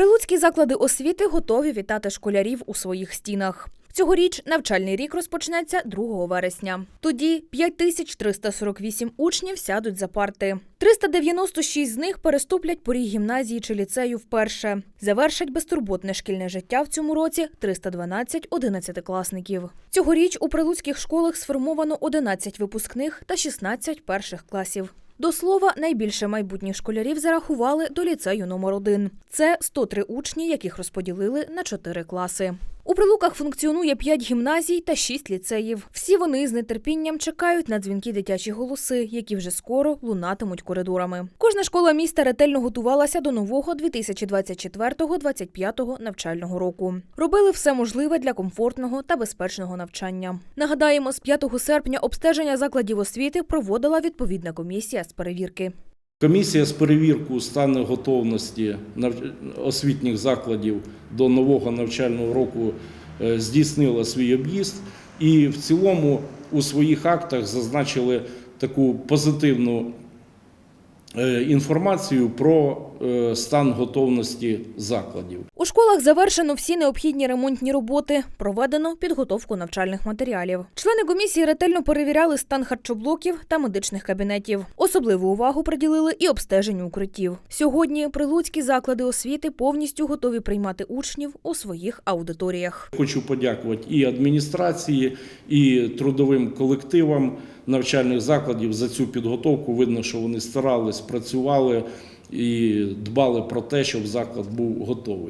Прилуцькі заклади освіти готові вітати школярів у своїх стінах. Цьогоріч навчальний рік розпочнеться 2 вересня. Тоді 5348 учнів сядуть за парти. 396 з них переступлять поріг гімназії чи ліцею вперше. Завершать безтурботне шкільне життя в цьому році 312 одинадцятикласників. Цьогоріч у прилуцьких школах сформовано 11 випускних та 16 перших класів. До слова, найбільше майбутніх школярів зарахували до ліцею номер 1 Це 103 учні, яких розподілили на чотири класи. У Прилуках функціонує 5 гімназій та 6 ліцеїв. Всі вони з нетерпінням чекають на дзвінки дитячі голоси, які вже скоро лунатимуть коридорами. Кожна школа міста ретельно готувалася до нового 2024-2025 навчального року. Робили все можливе для комфортного та безпечного навчання. Нагадаємо, з 5 серпня обстеження закладів освіти проводила відповідна комісія з перевірки. Комісія з перевірку стану готовності освітніх закладів до нового навчального року е, здійснила свій об'їзд і в цілому у своїх актах зазначили таку позитивну е, інформацію про е, стан готовності закладів. У школах завершено всі необхідні ремонтні роботи, проведено підготовку навчальних матеріалів. Члени комісії ретельно перевіряли стан харчоблоків та медичних кабінетів. Особливу увагу приділили і обстеженню укриттів. Сьогодні прилуцькі заклади освіти повністю готові приймати учнів у своїх аудиторіях. Хочу подякувати і адміністрації, і трудовим колективам навчальних закладів за цю підготовку. Видно, що вони старались, працювали і дбали про те, щоб заклад був готовий.